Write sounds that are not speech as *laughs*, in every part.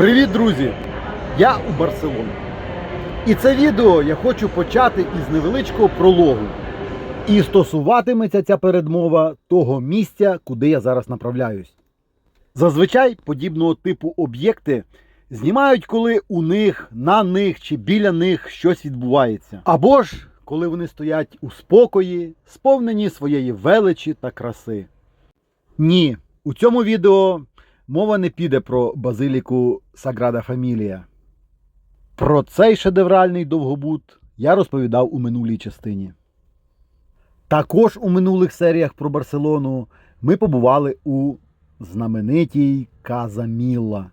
Привіт, друзі! Я у Барселоні. І це відео я хочу почати із невеличкого прологу. І стосуватиметься ця передмова того місця, куди я зараз направляюсь. Зазвичай подібного типу об'єкти знімають, коли у них, на них чи біля них щось відбувається. Або ж коли вони стоять у спокої, сповнені своєї величі та краси. Ні, у цьому відео мова не піде про базиліку Саграда Фамілія. Про цей шедевральний довгобут я розповідав у минулій частині. Також у минулих серіях про Барселону ми побували у знаменитій Казамілла.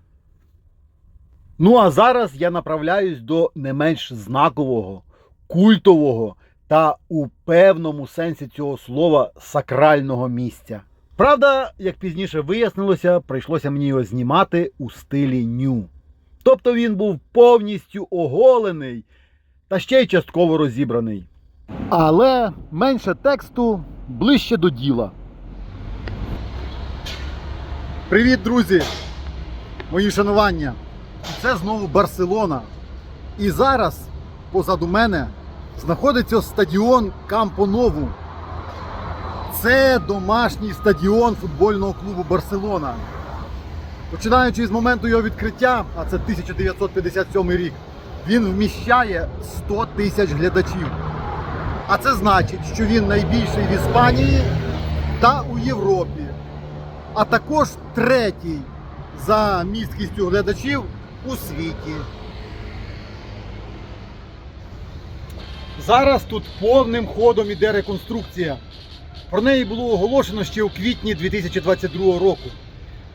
Ну а зараз я направляюсь до не менш знакового, культового та у певному сенсі цього слова сакрального місця. Правда, як пізніше вияснилося, прийшлося мені його знімати у стилі ню. Тобто він був повністю оголений та ще й частково розібраний. Але менше тексту ближче до діла. Привіт, друзі! Мої шанування! Це знову Барселона. І зараз позаду мене знаходиться стадіон Кампо Нову. Це домашній стадіон футбольного клубу Барселона. Починаючи з моменту його відкриття, а це 1957 рік, він вміщає 100 тисяч глядачів. А це значить, що він найбільший в Іспанії та у Європі, а також третій за місткістю глядачів у світі. Зараз тут повним ходом іде реконструкція. Про неї було оголошено ще у квітні 2022 року,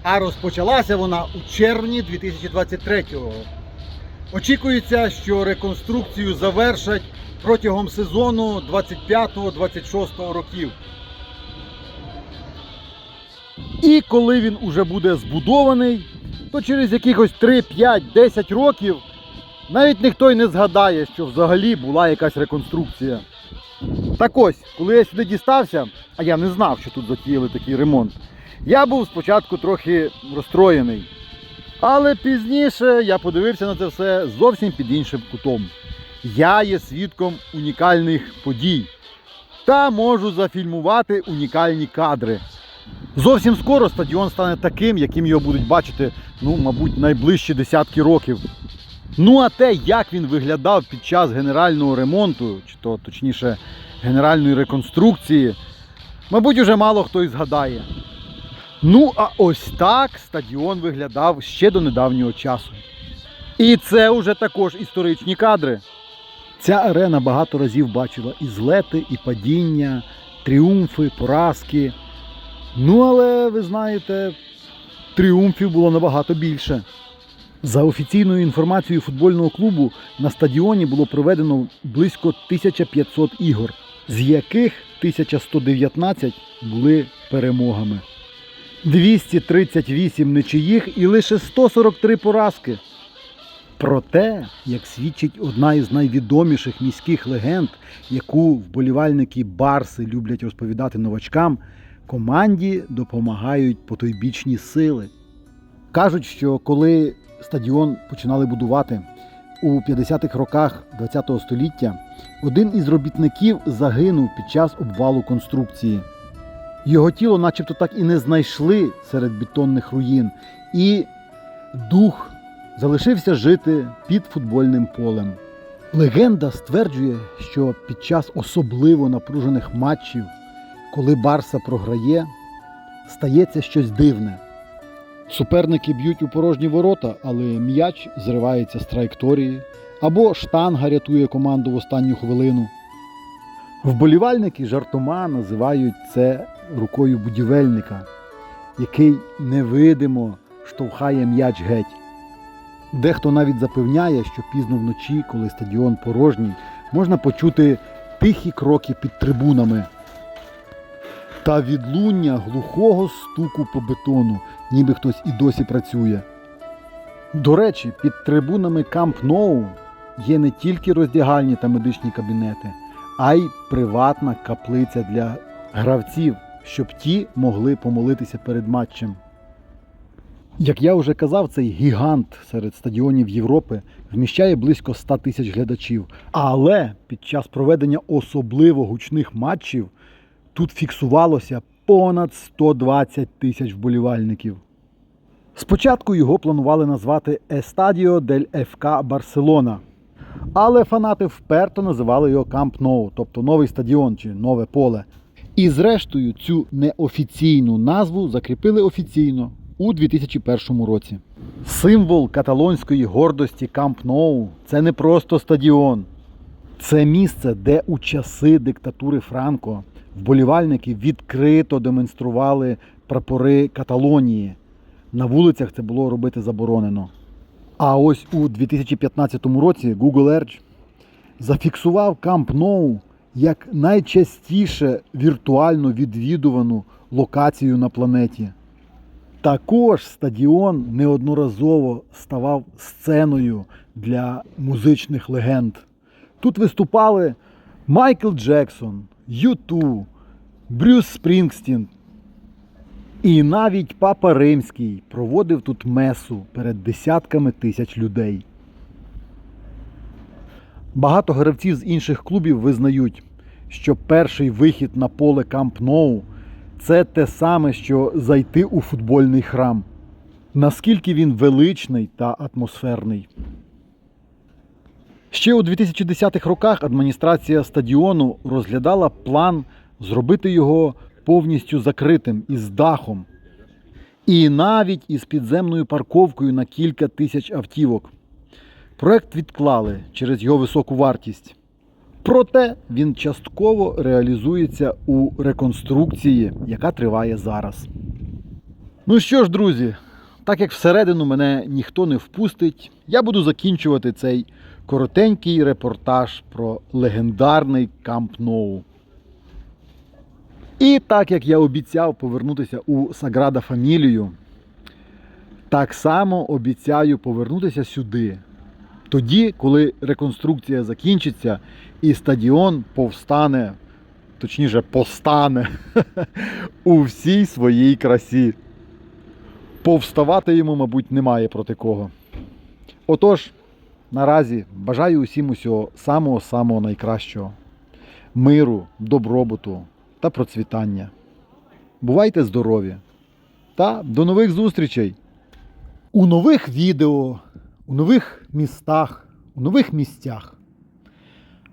а розпочалася вона у червні 2023 року. Очікується, що реконструкцію завершать протягом сезону 25-26 років. І коли він уже буде збудований, то через якихось 3, 5, 10 років навіть ніхто й не згадає, що взагалі була якась реконструкція. Так ось, коли я сюди дістався, а я не знав, що тут затіяли такий ремонт, я був спочатку трохи розстроєний. Але пізніше я подивився на це все зовсім під іншим кутом. Я є свідком унікальних подій та можу зафільмувати унікальні кадри. Зовсім скоро стадіон стане таким, яким його будуть бачити, ну, мабуть, найближчі десятки років. Ну а те, як він виглядав під час генерального ремонту, чи то точніше генеральної реконструкції, мабуть, уже мало хто і згадає. Ну, а ось так стадіон виглядав ще до недавнього часу. І це вже також історичні кадри. Ця арена багато разів бачила і злети, і падіння, тріумфи, поразки. Ну, але ви знаєте, тріумфів було набагато більше. За офіційною інформацією футбольного клубу на стадіоні було проведено близько 1500 ігор, з яких 1119 були перемогами. 238 нечиїх і лише 143 поразки. Проте, як свідчить одна із найвідоміших міських легенд, яку вболівальники Барси люблять розповідати новачкам, команді допомагають потойбічні сили. Кажуть, що коли стадіон починали будувати у 50-х роках ХХ століття, один із робітників загинув під час обвалу конструкції. Його тіло начебто так і не знайшли серед бетонних руїн, і дух залишився жити під футбольним полем. Легенда стверджує, що під час особливо напружених матчів, коли Барса програє, стається щось дивне. Суперники б'ють у порожні ворота, але м'яч зривається з траєкторії, або штанга рятує команду в останню хвилину. Вболівальники жартома називають це рукою будівельника, який невидимо штовхає м'яч геть. Дехто навіть запевняє, що пізно вночі, коли стадіон порожній, можна почути тихі кроки під трибунами та відлуння глухого стуку по бетону, ніби хтось і досі працює. До речі, під трибунами Камп Ноу є не тільки роздягальні та медичні кабінети, а й приватна каплиця для гравців, щоб ті могли помолитися перед матчем. Як я вже казав, цей гігант серед стадіонів Європи вміщає близько 100 тисяч глядачів. Але під час проведення особливо гучних матчів тут фіксувалося понад 120 тисяч вболівальників. Спочатку його планували назвати Естадіо дель ФК Барселона. Але фанати вперто називали його Камп Ноу, тобто новий стадіон чи нове поле. І зрештою цю неофіційну назву закріпили офіційно у 2001 році. Символ каталонської гордості Камп Ноу це не просто стадіон. Це місце, де у часи диктатури Франко вболівальники відкрито демонстрували прапори Каталонії. На вулицях це було робити заборонено. А ось у 2015 році Google Earth зафіксував Camp Nou як найчастіше віртуально відвідувану локацію на планеті. Також стадіон неодноразово ставав сценою для музичних легенд. Тут виступали Майкл Джексон, Юту, Брюс Спрінгстін. І навіть Папа Римський проводив тут месу перед десятками тисяч людей. Багато гравців з інших клубів визнають, що перший вихід на поле Камп Ноу це те саме, що зайти у футбольний храм. Наскільки він величний та атмосферний. Ще у 2010-х роках адміністрація стадіону розглядала план зробити його повністю закритим із дахом. І навіть із підземною парковкою на кілька тисяч автівок. Проект відклали через його високу вартість. Проте він частково реалізується у реконструкції, яка триває зараз. Ну що ж, друзі, так як всередину мене ніхто не впустить, я буду закінчувати цей коротенький репортаж про легендарний Камп Ноу. І так як я обіцяв повернутися у Саграда Фамілію, так само обіцяю повернутися сюди. Тоді, коли реконструкція закінчиться і стадіон повстане, точніше, постане *laughs* у всій своїй красі. Повставати йому, мабуть, немає проти кого. Отож, наразі бажаю усім усього самого-самого найкращого. Миру, добробуту та процвітання. Бувайте здорові! Та до нових зустрічей! У нових відео, у нових містах, у нових місцях.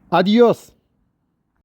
Адіос!